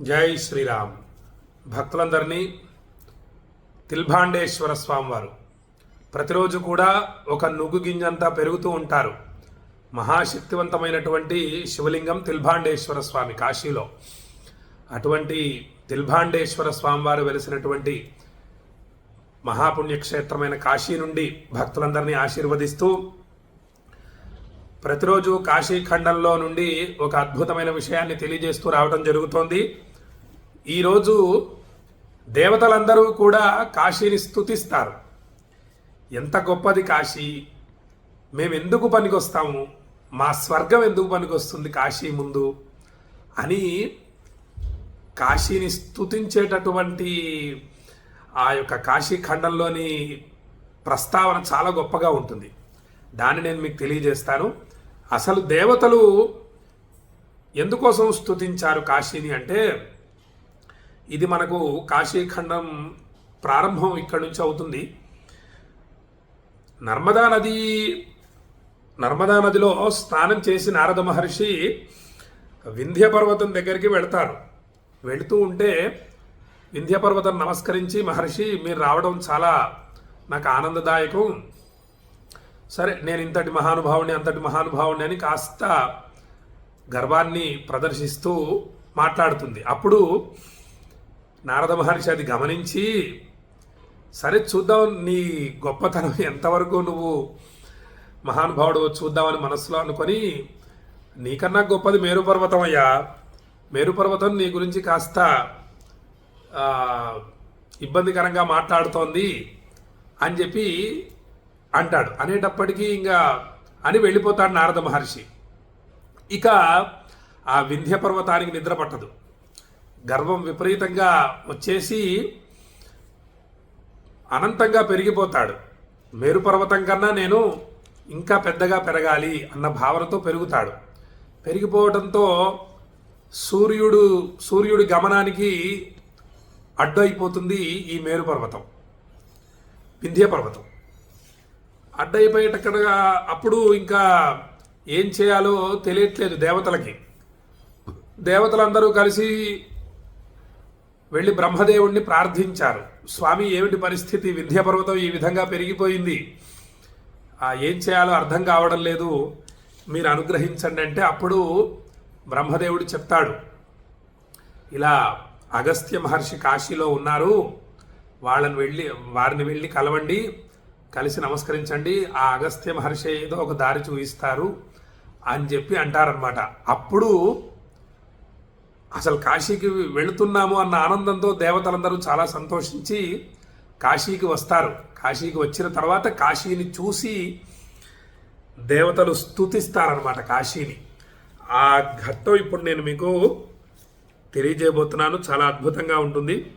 జై శ్రీరామ్. భక్తులందరినీ తిల్భాండేశ్వర స్వామివారు. ప్రతిరోజు కూడా ఒక నుగ్గు గింజంతా పెరుగుతూ ఉంటారు. మహాశక్తివంతమైనటువంటి శివలింగం తిల్భాండేశ్వర స్వామి కాశీలో. అటువంటి తిల్భాండేశ్వర స్వామివారు వెలిసినటువంటి మహాపుణ్యక్షేత్రమైన కాశీ నుండి భక్తులందరినీ ఆశీర్వదిస్తూ ప్రతిరోజు కాశీ ఖండంలో నుండి ఒక అద్భుతమైన విషయాన్ని తెలియజేస్తూ రావడం జరుగుతోంది. ఈరోజు దేవతలందరూ కూడా కాశీని స్థుతిస్తారు ఎంత గొప్పది కాశీ. మేము ఎందుకు పనికొస్తాము? మా స్వర్గం ఎందుకు పనికొస్తుంది కాశీ ముందు? అని కాశీని స్థుతించేటటువంటి ఆ యొక్క కాశీ ఖండంలోని ప్రస్తావన చాలా గొప్పగా ఉంటుంది. దాన్ని నేను మీకు తెలియజేస్తాను. అసలు దేవతలు ఎందుకోసం స్తుతించారు కాశీని అంటే ఇది మనకు కాశీఖండం ప్రారంభం ఇక్కడి నుంచి అవుతుంది. నర్మదా నది నర్మదా నదిలో స్నానం చేసి నారద మహర్షి వింధ్య పర్వతం దగ్గరికి వెళ్తారు. వెళుతూ ఉంటే వింధ్య పర్వతం నమస్కరించి మహర్షి మీరు రావడం చాలా నాకు ఆనందదాయకం. సరే నేను ఇంతటి మహానుభావుని అంతటి మహానుభావుని అని కాస్త గర్వాన్ని ప్రదర్శిస్తూ మాట్లాడుతుంది. అప్పుడు నారద మహర్షి అది గమనించి సరే చూద్దాం నీ గొప్పతనం ఎంతవరకు నువ్వు మహానుభావుడు చూద్దామని మనసులో అనుకొని నీకన్నా గొప్పది మేరుపర్వతం అయ్యా. మేరుపర్వతం నీ గురించి కాస్త ఇబ్బందికరంగా మాట్లాడుతోంది అని చెప్పి అంటాడు. అనేటప్పటికీ ఇంకా అని వెళ్ళిపోతాడు నారద మహర్షి. ఇక ఆ వింధ్య పర్వతానికి నిద్ర పట్టదు. గర్వం విపరీతంగా వచ్చేసి అనంతంగా పెరిగిపోతాడు. మేరు పర్వతం కన్నా నేను ఇంకా పెద్దగా పెరగాలి అన్న భావనతో పెరుగుతాడు. పెరిగిపోవడంతో సూర్యుడు సూర్యుడి గమనానికి అడ్డు అయిపోతుంది ఈ మేరు పర్వతం వింధ్య పర్వతం. అడ్డైపోయేటక్కడగా అప్పుడు ఇంకా ఏం చేయాలో తెలియట్లేదు దేవతలకి. దేవతలందరూ కలిసి వెళ్ళి బ్రహ్మదేవుణ్ణి ప్రార్థించారు. స్వామి ఏమిటి పరిస్థితి? విద్యాపర్వతం ఈ విధంగా పెరిగిపోయింది. ఏం చేయాలో అర్థం కావడం లేదు. మీరు అనుగ్రహించండి అంటే అప్పుడు బ్రహ్మదేవుడు చెప్తాడు. ఇలా అగస్త్య మహర్షి కాశీలో ఉన్నారు. వాళ్ళని వెళ్ళి వారిని వెళ్ళి కలవండి. కలిసి నమస్కరించండి. ఆ అగస్త్య మహర్షి ఏదో ఒక దారి చూపిస్తారు అని చెప్పి అంటారనమాట అప్పుడు అసలు కాశీకి వెళుతున్నాము అన్న ఆనందంతో దేవతలందరూ చాలా సంతోషించి కాశీకి వస్తారు. కాశీకి వచ్చిన తర్వాత కాశీని చూసి దేవతలు స్థుతిస్తారనమాట కాశీని. ఆ ఘట్టం ఇప్పుడు నేను మీకు తెలియజేయబోతున్నాను. చాలా అద్భుతంగా ఉంటుంది.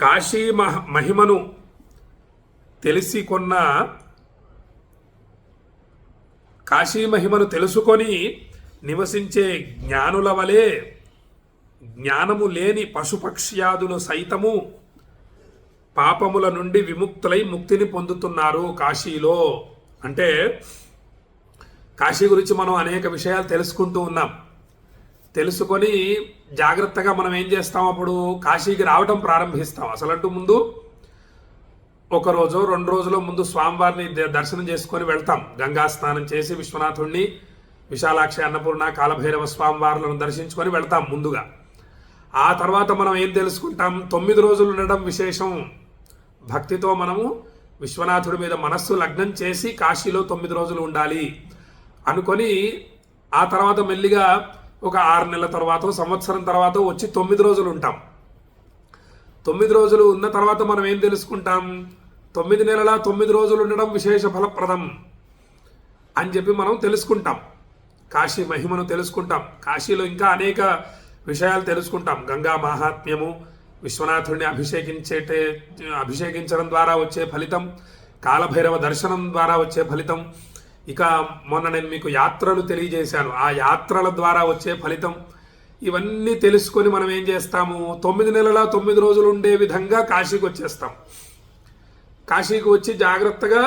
కాశీ మహ మహిమను తెలిసి కొన్న కాశీ మహిమను తెలుసుకొని నివసించే జ్ఞానుల వలె జ్ఞానము లేని పశుపక్ష్యాదులు సైతము పాపముల నుండి విముక్తులై ముక్తిని పొందుతున్నారు కాశీలో. అంటే కాశీ గురించి మనం అనేక విషయాలు తెలుసుకుంటూ ఉన్నాం. తెలుసుకొని జాగ్రత్తగా మనం ఏం చేస్తాం అప్పుడు? కాశీకి రావటం ప్రారంభిస్తాం. అసలంటూ ముందు ఒక రోజు రెండు రోజుల ముందు స్వామివారిని దర్శనం చేసుకొని వెళ్తాం. గంగా స్నానం చేసి విశ్వనాథుణ్ణి విశాలాక్షి అన్నపూర్ణ కాలభైరవ స్వామివారులను దర్శించుకొని వెళ్తాం ముందుగా. ఆ తర్వాత మనం ఏం తెలుసుకుంటాం? తొమ్మిది రోజులు ఉండడం విశేషం. భక్తితో మనము విశ్వనాథుడి మీద మనస్సు లగ్నం చేసి కాశీలో తొమ్మిది రోజులు ఉండాలి అనుకొని ఆ తర్వాత మెల్లిగా ఒక ఆరు నెలల తర్వాత సంవత్సరం తర్వాత వచ్చి తొమ్మిది రోజులు ఉంటాం. తొమ్మిది రోజులు ఉన్న తర్వాత మనం ఏం తెలుసుకుంటాం? తొమ్మిది నెలల తొమ్మిది రోజులు ఉండడం విశేష ఫలప్రదం అని చెప్పి మనం తెలుసుకుంటాం. కాశీ మహిమను తెలుసుకుంటాం. కాశీలో ఇంకా అనేక విషయాలు తెలుసుకుంటాం. గంగా మాహాత్మ్యము విశ్వనాథుడిని అభిషేకించేటే అభిషేకించడం ద్వారా వచ్చే ఫలితం కాలభైరవ దర్శనం ద్వారా వచ్చే ఫలితం. ఇక మొన్న నేను మీకు యాత్రలు తెలియజేశాను. ఆ యాత్రల ద్వారా వచ్చే ఫలితం. ఇవన్నీ తెలుసుకొని మనం ఏం చేస్తాము? తొమ్మిది నెలల తొమ్మిది రోజులు ఉండే విధంగా కాశీకి వచ్చేస్తాం కాశీకి వచ్చి జాగ్రత్తగా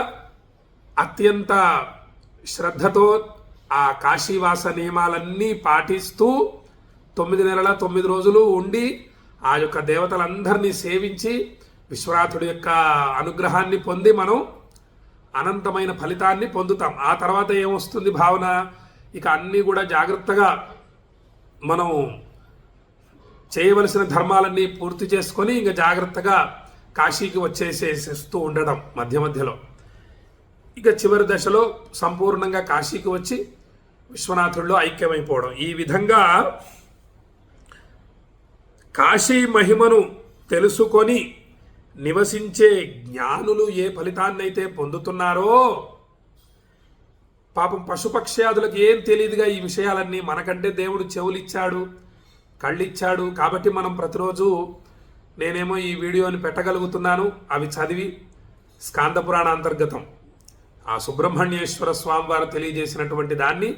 అత్యంత శ్రద్ధతో ఆ కాశీవాస నియమాలన్నీ పాటిస్తూ తొమ్మిది నెలల తొమ్మిది రోజులు ఉండి ఆ యొక్క దేవతలందరినీ సేవించి విశ్వనాథుడి యొక్క అనుగ్రహాన్ని పొంది మనం అనంతమైన ఫలితాన్ని పొందుతాం. ఆ తర్వాత ఏమొస్తుంది భావన? ఇక అన్నీ కూడా జాగ్రత్తగా మనం చేయవలసిన ధర్మాలన్నీ పూర్తి చేసుకొని ఇంకా జాగ్రత్తగా కాశీకి వచ్చేసేసేస్తూ ఉండడం మధ్య మధ్యలో. ఇక చివరి దశలో సంపూర్ణంగా కాశీకి వచ్చి విశ్వనాథుల్లో ఐక్యమైపోవడం. ఈ విధంగా కాశీ మహిమను తెలుసుకొని నివసించే జ్ఞానులు ఏ ఫలితాన్నైతే పొందుతున్నారో పాపం పశుపక్ష్యాదులకు ఏం తెలియదుగా ఈ విషయాలన్నీ. మనకంటే దేవుడు చెవులిచ్చాడు కళ్ళిచ్చాడు కాబట్టి మనం ప్రతిరోజు నేనేమో ఈ వీడియోని పెట్టగలుగుతున్నాను. అవి చదివి స్కాందపురాణ అంతర్గతం. ఆ సుబ్రహ్మణ్యేశ్వర స్వామి వారు తెలియజేసినటువంటి దాన్ని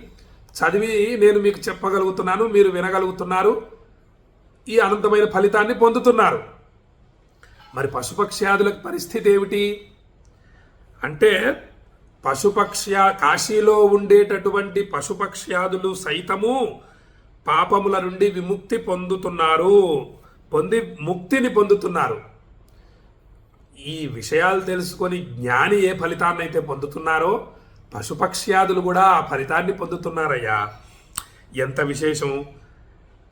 చదివి నేను మీకు చెప్పగలుగుతున్నాను మీరు వినగలుగుతున్నారు. ఈ అనంతమైన ఫలితాన్ని పొందుతున్నారు. మరి పశుపక్ష్యాదుల పరిస్థితి ఏమిటి? అంటే పశుపక్ష్యా కాశీలో ఉండేటటువంటి పశుపక్ష్యాదులు సైతము పాపముల నుండి విముక్తి పొందుతున్నారు. పొంది ముక్తిని పొందుతున్నారు. ఈ విషయాలు తెలుసుకొని జ్ఞాని ఏ ఫలితాన్ని అయితే పొందుతున్నారో పశుపక్ష్యాదులు కూడా ఆ ఫలితాన్ని పొందుతున్నారయ్యా. ఎంత విశేషం?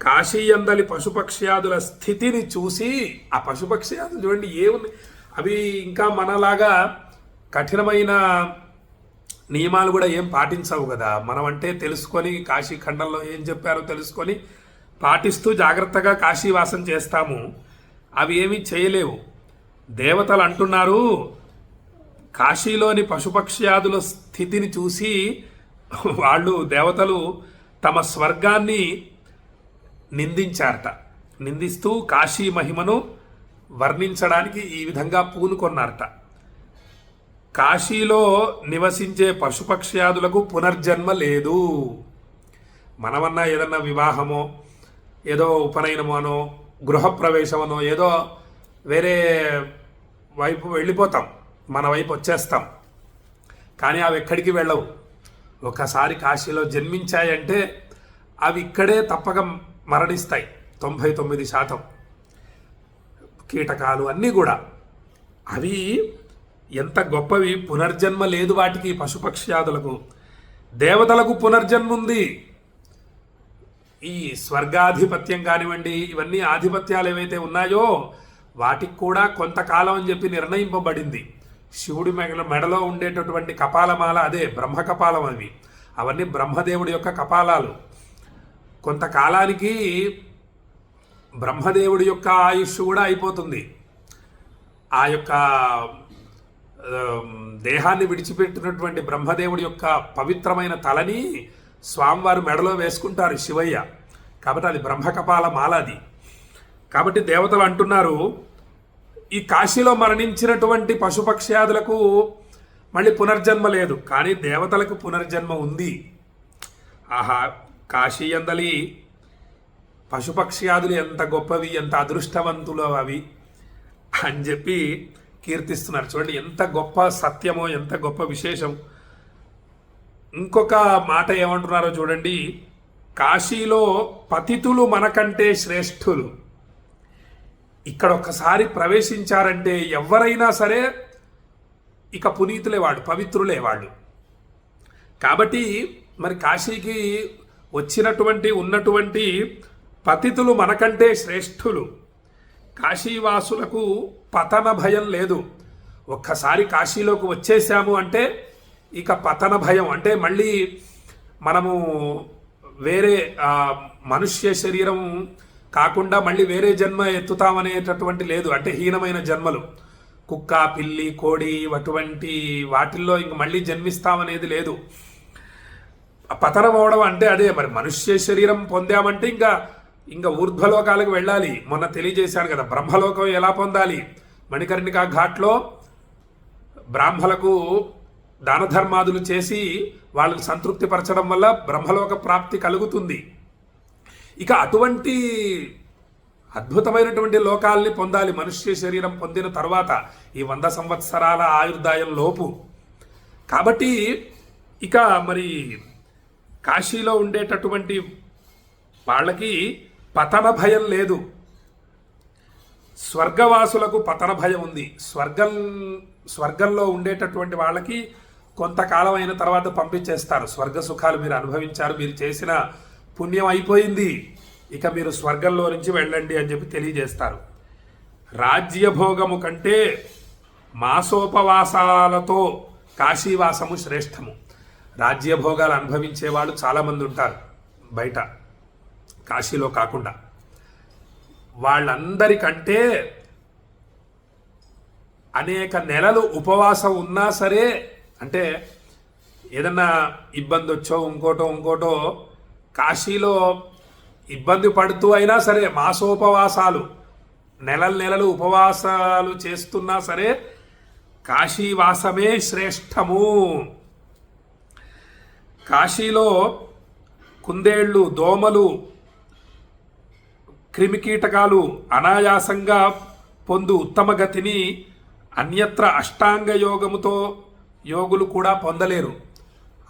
కాశీయందలి పశుపక్ష్యాదుల స్థితిని చూసి ఆ పశుపక్ష్యాదులు చూడండి ఏముంది? అవి ఇంకా మనలాగా కఠినమైన నియమాలు కూడా ఏం పాటించవు కదా. మనం అంటే తెలుసుకొని కాశీ ఖండంలో ఏం చెప్పారో తెలుసుకొని పాటిస్తూ జాగ్రత్తగా కాశీవాసం చేస్తాము. అవి ఏమీ చేయలేవు. దేవతలు అంటున్నారు కాశీలోని పశుపక్ష్యాదుల స్థితిని చూసి వాళ్ళు దేవతలు తమ స్వర్గాన్ని నిందించారట. నిందిస్తూ కాశీ మహిమను వర్ణించడానికి ఈ విధంగా పూనుకొన్నారట కాశీలో నివసించే పశుపక్ష్యాదులకు పునర్జన్మ లేదు. మనమన్నా ఏదన్నా వివాహమో ఏదో ఉపనయనమోనో గృహప్రవేశమనో ఏదో వేరే వైపు వెళ్ళిపోతాం. మన వైపు వచ్చేస్తాం. కానీ అవి ఎక్కడికి వెళ్ళవు. ఒకసారి కాశీలో జన్మించాయంటే అవి ఇక్కడే తప్పక మరణిస్తాయి. తొంభై తొమ్మిది శాతం. కీటకాలు అన్నీ కూడా. అవి ఎంత గొప్పవి. పునర్జన్మ లేదు వాటికి పశుపక్ష్యాదులకు. దేవతలకు పునర్జన్మ ఉంది. ఈ స్వర్గాధిపత్యం కానివ్వండి ఇవన్నీ ఆధిపత్యాలు ఏవైతే ఉన్నాయో వాటికి కూడా కొంతకాలం అని చెప్పి నిర్ణయింపబడింది. శివుడి మెడ మెడలో ఉండేటటువంటి కపాలమాల అదే బ్రహ్మ కపాలం అవి. అవన్నీ బ్రహ్మదేవుడి యొక్క కపాలాలు. కొంతకాలానికి బ్రహ్మదేవుడి యొక్క ఆయుష్ కూడా అయిపోతుంది. ఆ యొక్క దేహాన్ని విడిచిపెట్టినటువంటి బ్రహ్మదేవుడి యొక్క పవిత్రమైన తలని స్వామివారు మెడలో వేసుకుంటారు శివయ్య. కాబట్టి అది బ్రహ్మకపాల మాల అది. కాబట్టి దేవతలు అంటున్నారు ఈ కాశీలో మరణించినటువంటి పశుపక్ష్యాదులకు మళ్ళీ పునర్జన్మ లేదు. కానీ దేవతలకు పునర్జన్మ ఉంది. ఆహా కాశీ అందలి పశుపక్ష్యాదులు ఎంత గొప్పవి ఎంత అదృష్టవంతులు అవి అని చెప్పి కీర్తిస్తున్నారు. చూడండి ఎంత గొప్ప సత్యమో ఎంత గొప్ప విశేషం. ఇంకొక మాట ఏమంటున్నారో చూడండి. కాశీలో పతితులు మనకంటే శ్రేష్ఠులు. ఇక్కడ ఒక్కసారి ప్రవేశించారంటే ఎవరైనా సరే ఇక పునీతులే వాడు పవిత్రులే వాడు. కాబట్టి మరి కాశీకి వచ్చినటువంటి ఉన్నటువంటి పతితులు మనకంటే శ్రేష్ఠులు. కాశీవాసులకు పతన భయం లేదు. ఒక్కసారి కాశీలోకి వచ్చేసాము అంటే ఇక పతన భయం. అంటే మళ్ళీ మనము వేరే మనుష్య శరీరం కాకుండా మళ్ళీ వేరే జన్మ ఎత్తుతామనేటటువంటి లేదు. అంటే హీనమైన జన్మలు. కుక్క పిల్లి కోడి అటువంటి వాటిల్లో ఇంక మళ్ళీ జన్మిస్తామనేది లేదు. పతనం అవడం అంటే అదే. మరి మనుష్య శరీరం పొందామంటే ఇంకా ఇంకా ఊర్ధ్వలోకాలకు వెళ్ళాలి. మొన్న తెలియజేశాను కదా బ్రహ్మలోకం ఎలా పొందాలి? మణికర్ణికా ఘాట్లో బ్రాహ్మలకు దాన ధర్మాదులు చేసి వాళ్ళని సంతృప్తిపరచడం వల్ల బ్రహ్మలోక ప్రాప్తి కలుగుతుంది. ఇక అటువంటి అద్భుతమైనటువంటి లోకాల్ని పొందాలి మనుష్య శరీరం పొందిన తర్వాత ఈ వంద సంవత్సరాల ఆయుర్దాయం లోపు. కాబట్టి ఇక మరి కాశీలో ఉండేటటువంటి వాళ్ళకి పతన భయం లేదు. స్వర్గవాసులకు పతన భయం ఉంది. స్వర్గం స్వర్గంలో ఉండేటటువంటి వాళ్ళకి కొంతకాలం అయిన తర్వాత పంపించేస్తారు. స్వర్గ సుఖాలు మీరు అనుభవించారు మీరు చేసిన పుణ్యం అయిపోయింది. ఇక మీరు స్వర్గంలో నుంచి వెళ్ళండి అని చెప్పి తెలియజేస్తారు. రాజ్యభోగము కంటే మాసోపవాసాలతో కాశీవాసము శ్రేష్టము. రాజ్యభోగాలు అనుభవించే వాళ్ళు చాలామంది ఉంటారు బయట కాశీలో కాకుండా. వాళ్ళందరికంటే అనేక నెలలు ఉపవాసం ఉన్నా సరే అంటే ఏదన్నా ఇబ్బంది వచ్చో ఇంకోటో ఇంకోటో కాశీలో ఇబ్బంది పడుతూ అయినా సరే మాసోపవాసాలు నెలల నెలలు ఉపవాసాలు చేస్తున్నా సరే కాశీవాసమే శ్రేష్టము. కాశీలో కుందేళ్ళు దోమలు క్రిమికీటకాలు అనాయాసంగా పొందు ఉత్తమ గతిని అన్యత్ర అష్టాంగ యోగముతో యోగులు కూడా పొందలేరు.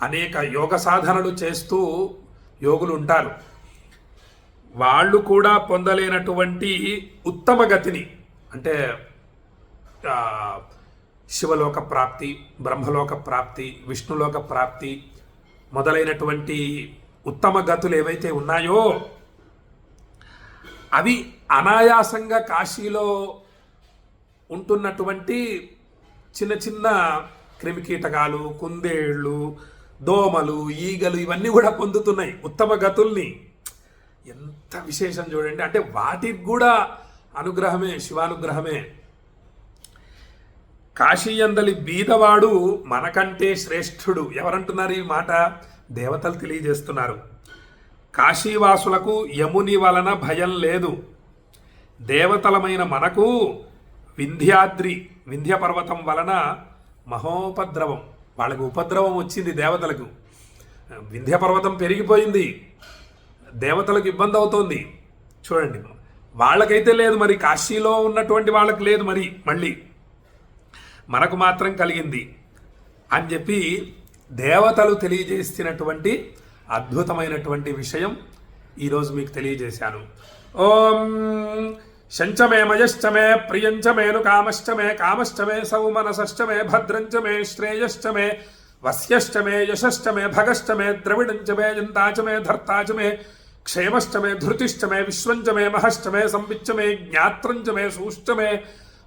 అనేక యోగ సాధనలు చేస్తూ యోగులు ఉంటారు. వాళ్ళు కూడా పొందలేనటువంటి ఉత్తమ గతిని అంటే శివలోక ప్రాప్తి బ్రహ్మలోక ప్రాప్తి విష్ణులోక ప్రాప్తి మొదలైనటువంటి ఉత్తమ గతులు ఏవైతే ఉన్నాయో అవి అనాయాసంగా కాశీలో ఉంటున్నటువంటి చిన్న చిన్న క్రిమికీటకాలు కుందేళ్ళు దోమలు ఈగలు ఇవన్నీ కూడా పొందుతున్నాయి ఉత్తమ గతుల్ని. ఎంత విశేషం చూడండి. అంటే వాటికి కూడా అనుగ్రహమే శివానుగ్రహమే. కాశీయందలి బీదవాడు మనకంటే శ్రేష్ఠుడు. ఎవరంటున్నారు ఈ మాట? దేవతలు తెలియజేస్తున్నారు. కాశీవాసులకు యముని వలన భయం లేదు. దేవతలమైన మనకు వింధ్యాద్రి వింధ్య పర్వతం వలన మహోపద్రవం. వాళ్ళకు ఉపద్రవం వచ్చింది దేవతలకు. వింధ్య పర్వతం పెరిగిపోయింది. దేవతలకు ఇబ్బంది అవుతోంది. చూడండి వాళ్ళకైతే లేదు మరి కాశీలో ఉన్నటువంటి వాళ్ళకి లేదు మరి మళ్ళీ. మనకు మాత్రం కలిగింది. అని చెప్పి దేవతలు తెలియజేస్తున్నటువంటి అద్భుతమైనటువంటి విషయం ఈరోజు మీకు తెలియజేశాను. ఓం शंच मे मयश्च मे प्रियंच मेनु कामश्च मे कामश्च मे सौमनसश्च मे, भद्रञ्च मे श्रेयश्च मे, वस्यश्च मे यशश्च मे, भगश्च मे, द्रविडञ्च मे जन्ता च मे, धर्ता च मे, क्षेमश्च मे, धृतिश्च मे, विश्वञ्च मे, महश्च मे, संविच्च मे, ज्ञात्रञ्च मे, सूश्च मे,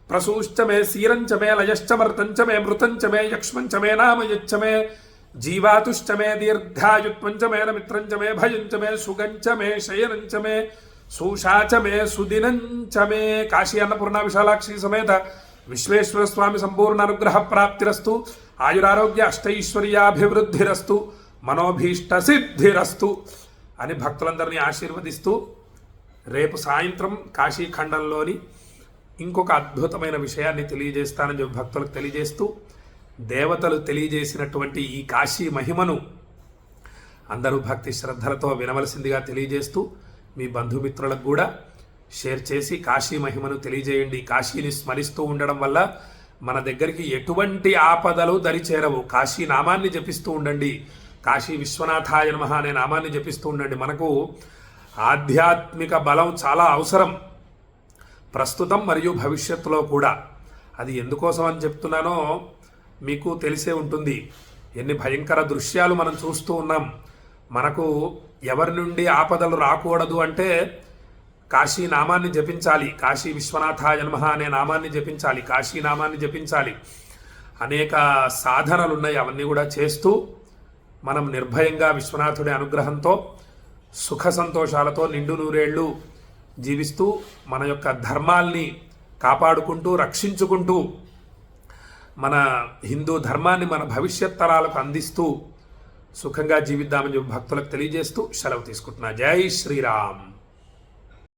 प्रसूश्च मे, सीरञ्च मे, लयश्च मर्तञ्च मे, मृतञ्च मे, यक्ष्मञ्च मे, नाम यच्च मे, जीवातुश्च मे दीर्घायुत्वञ्च मे न मित्रञ्च मे, भयञ्च मे, सुगञ्च मे, शयनञ्च मे సుగంచమే సుదినంచమే కాశీ అన్నపూర్ణ విశాలాక్షి సమేత విశ్వేశ్వర స్వామి సంపూర్ణ అనుగ్రహ ప్రాప్తిరస్తు. ఆయురారోగ్య అష్టైశ్వర్యాభివృద్ధిరస్తు. మనోభీష్ట సిద్ధిరస్తు అని భక్తులందరినీ ఆశీర్వదిస్తూ రేపు సాయంత్రం కాశీఖండంలోని ఇంకొక అద్భుతమైన విషయాన్ని తెలియజేస్తానని చెప్పి భక్తులకు తెలియజేస్తూ దేవతలు తెలియజేసినటువంటి ఈ కాశీ మహిమను అందరూ భక్తి శ్రద్ధలతో వినవలసిందిగా తెలియజేస్తూ మీ బంధుమిత్రులకు కూడా షేర్ చేసి కాశీ మహిమను తెలియజేయండి. కాశీని స్మరిస్తూ ఉండడం వల్ల మన దగ్గరికి ఎటువంటి ఆపదలు దరిచేరవు. కాశీ నామాన్ని జపిస్తూ ఉండండి. కాశీ విశ్వనాథాయ నమః అనే నామాన్ని జపిస్తూ ఉండండి. మనకు ఆధ్యాత్మిక బలం చాలా అవసరం. ప్రస్తుతం మరియు భవిష్యత్తులో కూడా. అది ఎందుకోసం అని చెప్తున్నానో మీకు తెలిసే ఉంటుంది. ఎన్ని భయంకర దృశ్యాలు మనం చూస్తూ ఉన్నాం. మనకు ఎవరి నుండి ఆపదలు రాకూడదు అంటే కాశీ నామాన్ని జపించాలి. కాశీ విశ్వనాథ జన్మ అనే నామాన్ని జపించాలి. కాశీ నామాన్ని జపించాలి. అనేక సాధనలు ఉన్నాయి అవన్నీ కూడా చేస్తూ మనం నిర్భయంగా విశ్వనాథుడి అనుగ్రహంతో సుఖ సంతోషాలతో నిండు నూరేళ్ళు జీవిస్తూ మన యొక్క ధర్మాల్ని కాపాడుకుంటూ రక్షించుకుంటూ మన హిందూ ధర్మాన్ని మన భవిష్యత్ తరాలకు అందిస్తూ సుఖంగా జీవిద్దామని చెప్పి భక్తులకు తెలియజేస్తూ సెలవు తీసుకుంటున్నా. జై శ్రీరామ్.